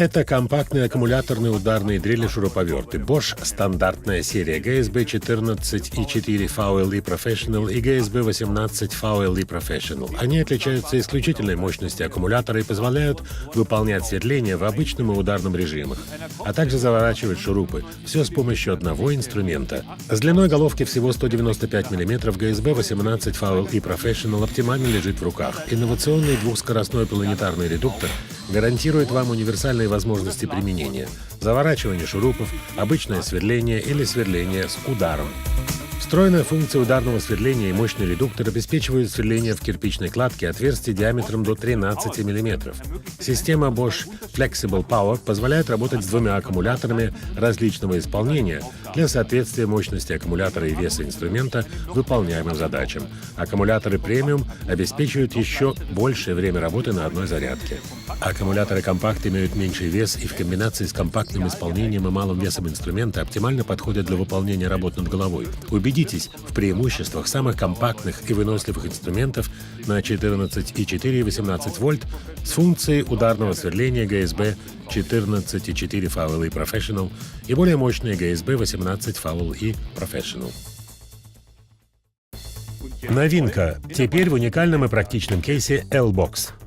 Это компактные аккумуляторные ударные дрели шуруповерты Bosch стандартная серия GSB 14.4 VLE Professional и GSB 18 VLE Professional. Они отличаются исключительной мощностью аккумулятора и позволяют выполнять светление в обычном и ударном режимах, а также заворачивать шурупы. Все с помощью одного инструмента. С длиной головки всего 195 мм GSB 18 VLE Professional оптимально лежит в руках. Инновационный двухскоростной планетарный редуктор гарантирует вам универсальные возможности применения. Заворачивание шурупов, обычное сверление или сверление с ударом. Встроенная функция ударного сверления и мощный редуктор обеспечивают сверление в кирпичной кладке отверстий диаметром до 13 мм. Система Bosch Flexible Power позволяет работать с двумя аккумуляторами различного исполнения для соответствия мощности аккумулятора и веса инструмента выполняемым задачам. Аккумуляторы премиум обеспечивают еще большее время работы на одной зарядке. Аккумуляторы компакт имеют меньший вес и в комбинации с компактным исполнением и малым весом инструмента оптимально подходят для выполнения работ над головой. Убедитесь в преимуществах самых компактных и выносливых инструментов на 14,4 и 18 вольт с функцией ударного сверления GSB 14,4 VLE Professional и более мощные GSB 18 VLE Professional. Новинка. Теперь в уникальном и практичном кейсе L-Box.